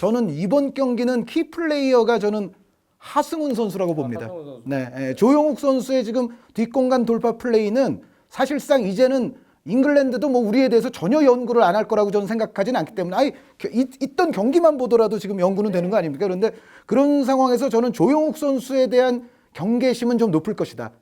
저는 이번 경기는 키 플레이어가 저는 하승훈 선수라고 봅니다. 하승훈 선수. 네, 예, 조용욱 선수의 지금 뒷공간 돌파 플레이는 사실상 이제는 잉글랜드도 뭐 우리에 대해서 전혀 연구를 안 할 거라고 저는 생각하지는 않기 때문에 있, 있던 경기만 보더라도 지금 연구는 되는 거 아닙니까? 그런데 그런 상황에서 저는 조용욱 선수에 대한 경계심은 좀 높을 것이다.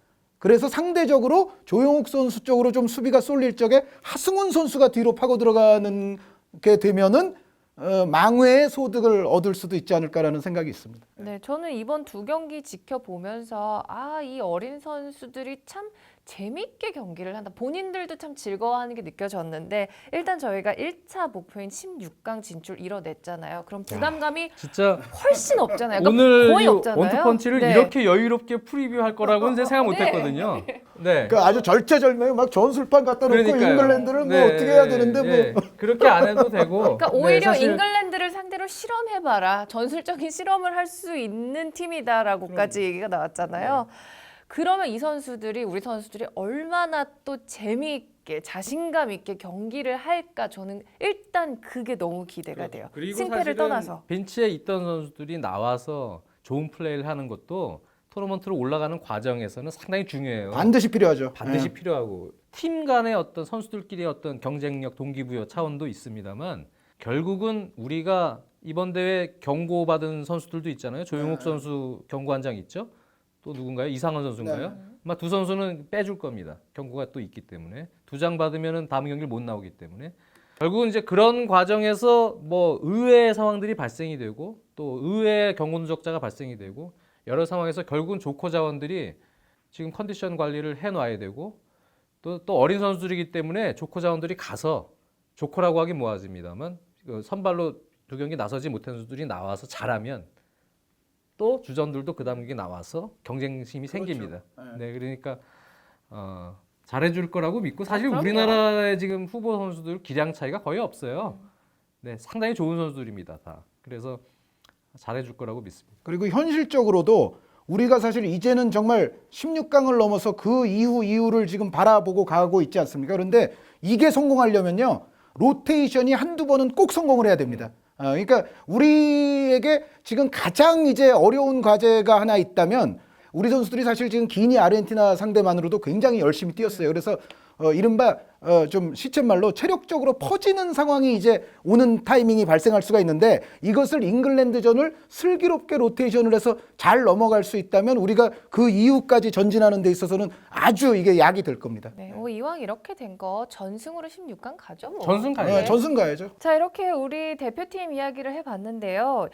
그래서 상대적으로 조용욱 선수 쪽으로 좀 수비가 쏠릴 적에 하승훈 선수가 뒤로 파고 들어가는 게 되면은 어, 망회의 소득을 얻을 수도 있지 않을까라는 생각이 있습니다. 네, 저는 이번 두 경기 지켜보면서 아, 이 어린 선수들이 참 재밌게 경기를 한다. 본인들도 참 즐거워하는 게 느껴졌는데 일단 저희가 1차 목표인 16강 진출 이뤄냈잖아요. 그럼 부담감이 진짜 훨씬 없잖아요. 그러니까 오늘 거의 이 없잖아요. 원투펀치를 네. 이렇게 여유롭게 프리뷰할 거라고는 제가 생각 못했거든요. 네. 그러니까 아주 절체절명에 막 전술판 갖다 놓고 그러니까요. 잉글랜드를 뭐 네, 어떻게 해야 되는데 네. 뭐 그렇게 안 해도 되고. 그러니까 네, 오히려 사실 잉글랜드를 상대로 실험해봐라. 전술적인 실험을 할 수 있는 팀이다라고까지 얘기가 나왔잖아요. 네. 그러면 이 선수들이 우리 선수들이 얼마나 또 재미있게 자신감 있게 경기를 할까 저는 일단 그게 너무 기대가 돼요. 그렇죠. 그리고 승패를 사실은 떠나서. 벤치에 있던 선수들이 나와서 좋은 플레이를 하는 것도 토너먼트로 올라가는 과정에서는 상당히 중요해요. 반드시 필요하죠. 반드시 네. 필요하고 팀 간의 어떤 선수들끼리의 어떤 경쟁력 동기부여 차원도 있습니다만 결국은 우리가 이번 대회 경고받은 선수들도 있잖아요. 조용욱 네. 선수 경고 한 장 있죠. 또 누군가요? 이상원 선수인가요? 네. 아마 두 선수는 빼줄 겁니다. 경고가 또 있기 때문에 두 장 받으면은 다음 경기를 못 나오기 때문에 결국은 이제 그런 과정에서 뭐 의외의 상황들이 발생이 되고 또 의외의 경고 누적자가 발생이 되고 여러 상황에서 결국은 조커 자원들이 지금 컨디션 관리를 해놔야 되고 또, 또 어린 선수들이기 때문에 조커 자원들이 가서 조커라고 하긴 뭐하십니다만 그 선발로 두 경기 나서지 못한 선수들이 나와서 잘하면 또 주전들도 그 다음 경기 나와서 경쟁심이 생깁니다. 그렇죠. 네, 그러니까 어, 잘해줄 거라고 믿고 사실 아. 우리나라의 지금 후보 선수들 기량 차이가 거의 없어요. 네, 상당히 좋은 선수들입니다, 다. 그래서 잘해줄 거라고 믿습니다. 그리고 현실적으로도 우리가 사실 이제는 정말 16강을 넘어서 그 이후 이후를 지금 바라보고 가고 있지 않습니까? 그런데 이게 성공하려면요. 로테이션이 한두 번은 꼭 성공을 해야 됩니다. 아, 그러니까 우리에게 지금 가장 이제 어려운 과제가 하나 있다면 우리 선수들이 사실 지금 기니 아르헨티나 상대만으로도 굉장히 열심히 뛰었어요. 그래서 어, 이른바 어, 좀 시쳇말로 체력적으로 퍼지는 상황이 이제 오는 타이밍이 발생할 수가 있는데 이것을 잉글랜드전을 슬기롭게 로테이션을 해서 잘 넘어갈 수 있다면 우리가 그 이후까지 전진하는 데 있어서는 아주 이게 약이 될 겁니다. 네, 뭐 이왕 이렇게 된 거 전승으로 16강 가죠. 뭐. 전승 가야죠. 어, 전승 가야죠. 자 이렇게 우리 대표팀 이야기를 해봤는데요.